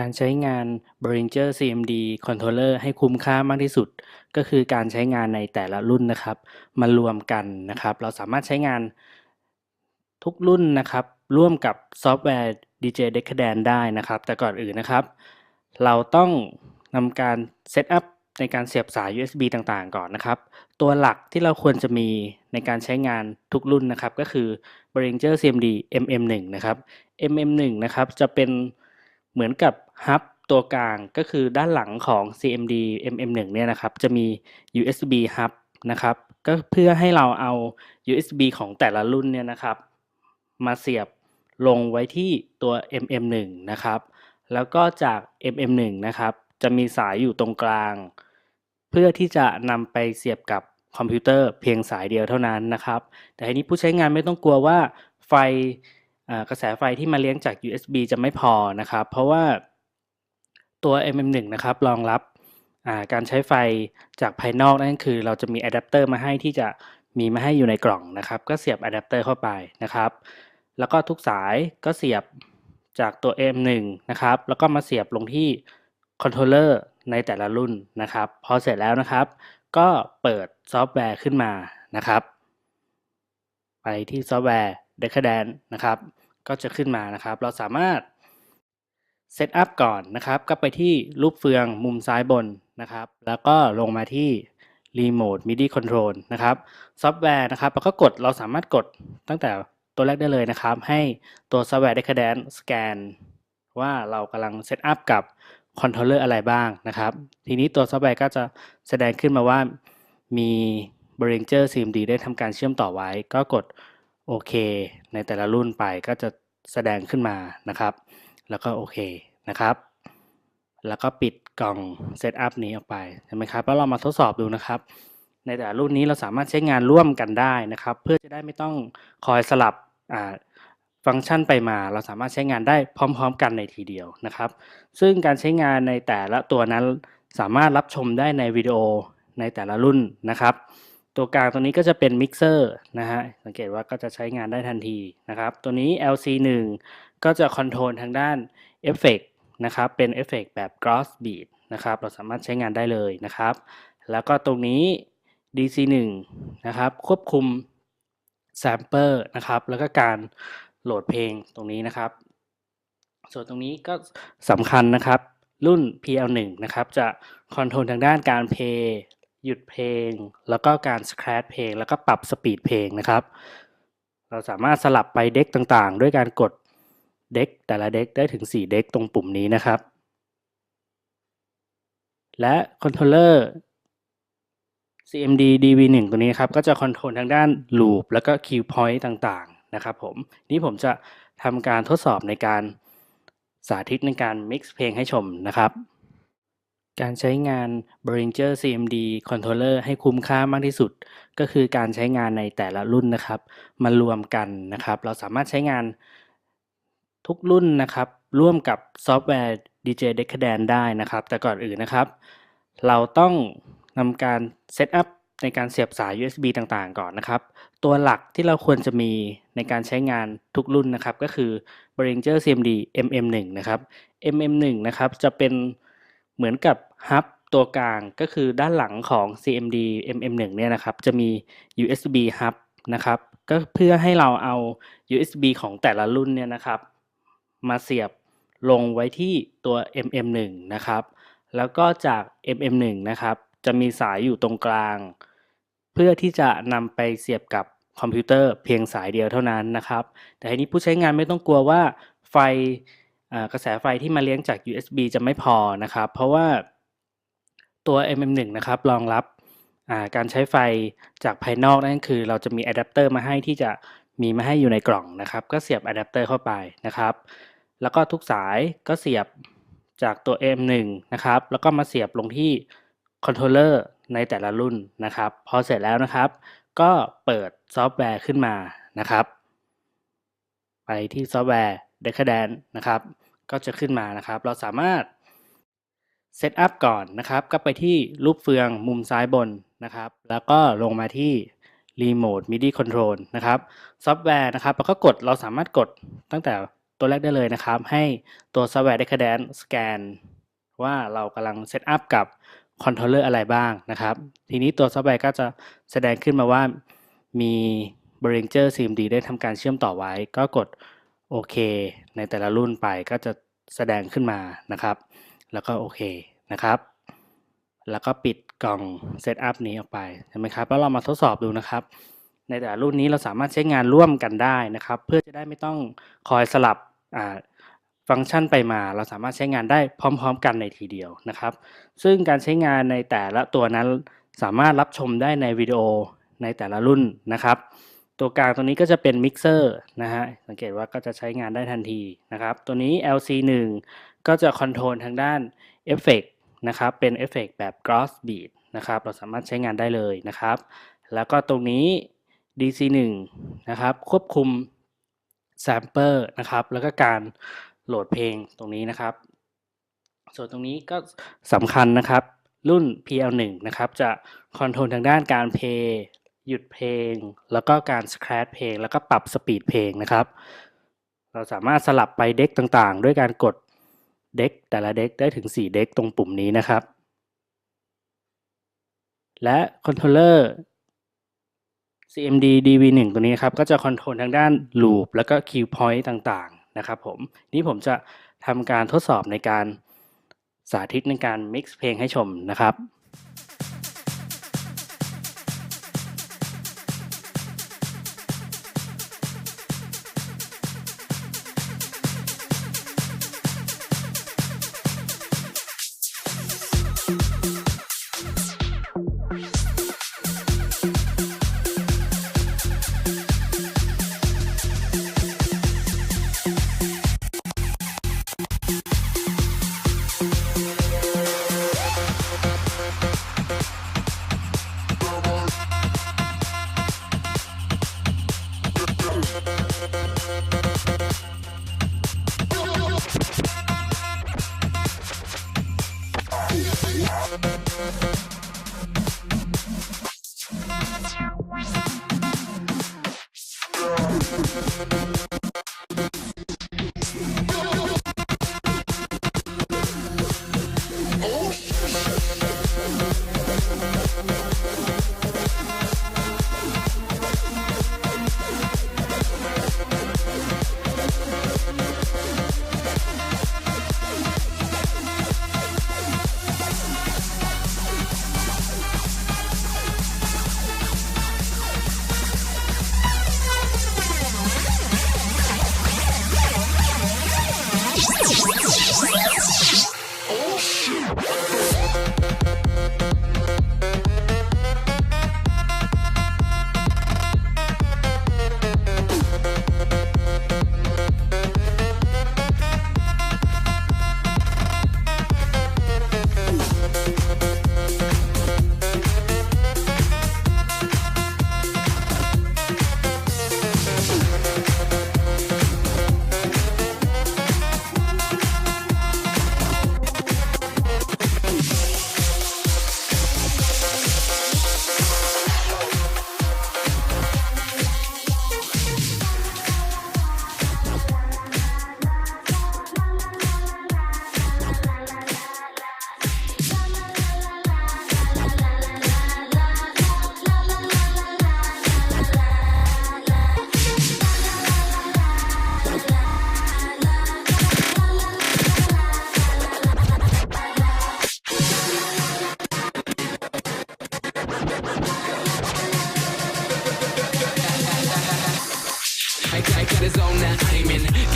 การใช้งาน Behringer CMD Controller ให้คุ้มค่ามากที่สุด ก็คือการใช้งานในแต่ละรุ่นนะครับ มารวมกันนะครับ เราสามารถใช้งานทุกรุ่นนะครับ ร่วมกับซอฟต์แวร์ DJ Decadence ได้นะครับ แต่ก่อนอื่นนะครับ เราต้องนำการเซตอัพในการเสียบสาย USB ต่างๆ ก่อนนะครับ ตัวหลักที่เราควรจะมีในการใช้งานทุกรุ่นนะครับ ก็คือ Behringer CMD MM1 นะครับ MM1 นะครับจะเป็นเหมือนกับ ฮับตัวกลางก็คือด้านหลังของ CMD MM1 เนี่ยนะครับจะมี USB hub นะครับก็เพื่อให้เราเอา USB ของแต่ละรุ่นเนี่ยนะครับ มาเสียบลงไว้ที่ตัว MM1 นะครับ แล้วก็จาก MM1 นะครับจะมีสายอยู่ตรงกลาง เพื่อที่จะนำไปเสียบกับคอมพิวเตอร์เพียงสายเดียวเท่านั้นนะครับ แต่ทีนี้ผู้ใช้งานไม่ต้องกลัวว่าไฟกระแสไฟที่มาเลี้ยงจาก USB จะไม่พอนะครับ เพราะว่า ตัว MM1 นะครับรองรับการใช้ไฟจากภายนอกนั่นคือ เราจะมีอะแดปเตอร์มาให้ที่จะมีมาให้อยู่ในกล่องนะครับ ก็เสียบอะแดปเตอร์เข้าไปนะครับ แล้วก็ทุกสายก็เสียบจากตัว M1 นะครับ แล้วก็มาเสียบลงที่คอนโทรลเลอร์ในแต่ละรุ่นนะครับ พอเสร็จแล้วนะครับ ก็เปิดซอฟต์แวร์ขึ้นมานะครับ ไปที่ซอฟต์แวร์ Decadence นะครับ ก็จะขึ้นมานะครับ เราสามารถ เซตอัพก่อนนะครับ ก็ไปที่รูปเฟืองมุมซ้ายบนนะครับ แล้วก็ลงมาที่ Remote MIDI Control นะครับ ซอฟต์แวร์นะครับแล้วก็กดเราสามารถกดตั้งแต่ตัวแรกได้เลยนะครับ ให้ตัวซอฟต์แวร์ Decadence สแกน ว่าเรากำลังเซตอัพกับคอนโทรลเลอร์อะไรบ้างนะครับ ทีนี้ตัวซอฟต์แวร์ก็จะแสดงขึ้นมาว่ามี Behringer CMD ได้ทำการเชื่อมต่อไว้ ก็กดโอเคในแต่ละรุ่นไปก็จะแสดงขึ้นมานะครับ แล้วก็โอเคนะครับ แล้วก็ปิดกล่องเซตอัพนี้ออกไปใช่ไหมครับแล้วเรามาทดสอบดูนะครับ ในแต่ละรุ่นนี้เราสามารถใช้งานร่วมกันได้นะครับ เพื่อจะได้ไม่ต้องคอยสลับฟังก์ชันไปมา เราสามารถใช้งานได้พร้อม ๆ กันในทีเดียวนะครับ ซึ่งการใช้งานในแต่ละตัวนั้นสามารถรับชมได้ในวิดีโอในแต่ละรุ่นนะครับ ตัวกลางตัวนี้ก็จะเป็นมิกเซอร์นะฮะสังเกตว่าก็จะใช้งานได้ทันทีนะครับ ตัวนี้ LC1 ก็จะคอนโทรลทางด้านเอฟเฟกนะครับเป็นเอฟเฟกแบบ Gross Beat นะครับเราสามารถใช้งานได้เลยนะครับ แล้วก็ตรงนี้ DC1 นะครับควบคุม Sample นะครับแล้วก็การโหลดเพลงตรงนี้นะครับ ส่วนตรงนี้ก็สำคัญนะครับรุ่น PL1 นะครับจะคอนโทรลทางด้านการเพลย์ หยุดเพลง แล้วก็การสแครชเพลง แล้วก็ปรับสปีดเพลงนะครับ เราสามารถสลับไปเด็กต่างๆ ด้วยการกดเด็กแต่ละเด็กได้ถึง 4 เด็กตรงปุ่มนี้นะครับ และคอนโทรลเลอร์ CMD DV1 ตัวนี้ครับ ก็จะคอนโทรลทางด้าน Loop แล้วก็ Cue Point ต่างๆ นะครับผม นี้ผมจะทำการทดสอบในการสาธิตในการ mix เพลงให้ชมนะครับ การใช้งาน Behringer CMD Controller ให้คุ้มค่ามากที่สุด ก็คือการใช้งานในแต่ละรุ่นนะครับมารวมกันนะครับ เราสามารถใช้งานทุกรุ่นนะครับ ร่วมกับซอฟต์แวร์ DJ Decadence ได้นะครับ แต่ก่อนอื่นนะครับ เราต้องนำการเซตอัพในการเสียบสาย USB ต่างๆ ก่อนนะครับ ตัวหลักที่เราควรจะมีในการใช้งานทุกรุ่นนะครับ ก็คือ Behringer CMD MM1 นะครับ MM1 นะครับจะเป็น เหมือนกับฮับตัวกลางก็คือด้านหลังของ CMD MM1 เนี่ยนะครับ จะมี USB hub นะครับ ก็เพื่อให้เราเอา USB ของแต่ละรุ่นเนี่ยนะครับ มาเสียบลงไว้ที่ตัว MM1 นะครับ แล้วก็จาก MM1 นะครับ จะมีสายอยู่ตรงกลาง เพื่อที่จะนำไปเสียบกับคอมพิวเตอร์เพียงสายเดียวเท่านั้นนะครับ แต่ทีนี้ผู้ใช้งานไม่ต้องกลัวว่าไฟ กระแสไฟที่มาเลี้ยงจาก USB จะไม่พอนะครับ เพราะว่าตัว MM1 นะครับรองรับการใช้ไฟจากภายนอกนั่นคือเราจะมีอะแดปเตอร์มาให้ที่จะมีมาให้อยู่ในกล่องนะครับ ก็เสียบอะแดปเตอร์เข้าไปนะครับ แล้วก็ทุกสายก็เสียบจากตัว M1 นะครับ แล้วก็มาเสียบลงที่คอนโทรลเลอร์ในแต่ละรุ่นนะครับ พอเสร็จแล้วนะครับ ก็เปิดซอฟต์แวร์ขึ้นมานะครับ ไปที่ซอฟต์แวร์ Decadence นะครับ ก็จะขึ้นมานะครับ เราสามารถเซตอัพก่อนนะครับ ก็ไปที่รูปเฟืองมุมซ้ายบนนะครับ แล้วก็ลงมาที่ Remote MIDI Control นะครับ ซอฟต์แวร์นะครับ แล้วก็กด เราสามารถกดตั้งแต่ตัวแรกได้เลยนะครับ ให้ตัว Software Decadence Scan ว่าเรากำลังเซตอัพกับคอนโทรลเลอร์อะไรบ้างนะครับ ทีนี้ตัวซอฟต์แวร์ก็จะแสดงขึ้นมาว่ามี b r i n g e r CMD ได้ทำการเชื่อมต่อไว้ ก็กด โอเค ในแต่ละรุ่นไปก็จะแสดงขึ้นมานะครับ แล้วก็โอเคนะครับ แล้วก็ปิดกล่องเซตอัพนี้ออกไปใช่ไหมครับ แล้วเรามาทดสอบดูนะครับ ในแต่ละรุ่นนี้เราสามารถใช้งานร่วมกันได้นะครับ เพื่อจะได้ไม่ต้องคอยสลับฟังก์ชันไปมา เราสามารถใช้งานได้พร้อม ๆ กันในทีเดียวนะครับ ซึ่งการใช้งานในแต่ละตัวนั้นสามารถรับชมได้ในวิดีโอในแต่ละรุ่นนะครับ ตัวกลางตัวนี้ก็จะเป็นมิกเซอร์นะฮะสังเกตว่าก็จะใช้งานได้ทันทีนะครับ ตัวนี้ LC1 ก็จะคอนโทรลทางด้านเอฟเฟกนะครับเป็นเอฟเฟกแบบ Gross Beat นะครับ เราสามารถใช้งานได้เลยนะครับ แล้วก็ตรงนี้ DC1 นะครับ ควบคุม Sampler นะครับ แล้วก็การโหลดเพลงตรงนี้นะครับ ส่วนตรงนี้ก็สำคัญนะครับรุ่น PL1 นะครับ จะคอนโทรลทางด้านการเพลย์ หยุดเพลง แล้วก็การสแคร t เพลง แล้วก็ปรับสปีดเพลงนะครับ เราสามารถสลับไปเด็กต่างๆ ด้วยการกดเด็กแต่ละเด็กได้ถึง 4 เด็กตรงปุ่มนี้นะครับ และคอนโทรลเลอร์ CMD DV1 ตัวนี้ครับ ก็จะคอนโทรลทางด้าน loop แล้วก็ cue point ต่างๆ นะครับผม นี่ผมจะทำการทดสอบในการสาธิตในการ mix เพลงให้ชมนะครับ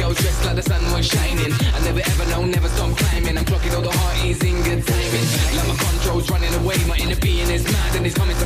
In. Dressed like the sun was shining. I never ever know, never stop climbing. I'm clocking all the hearties in good timing. Like my controls running away. My inner being is mad and it's coming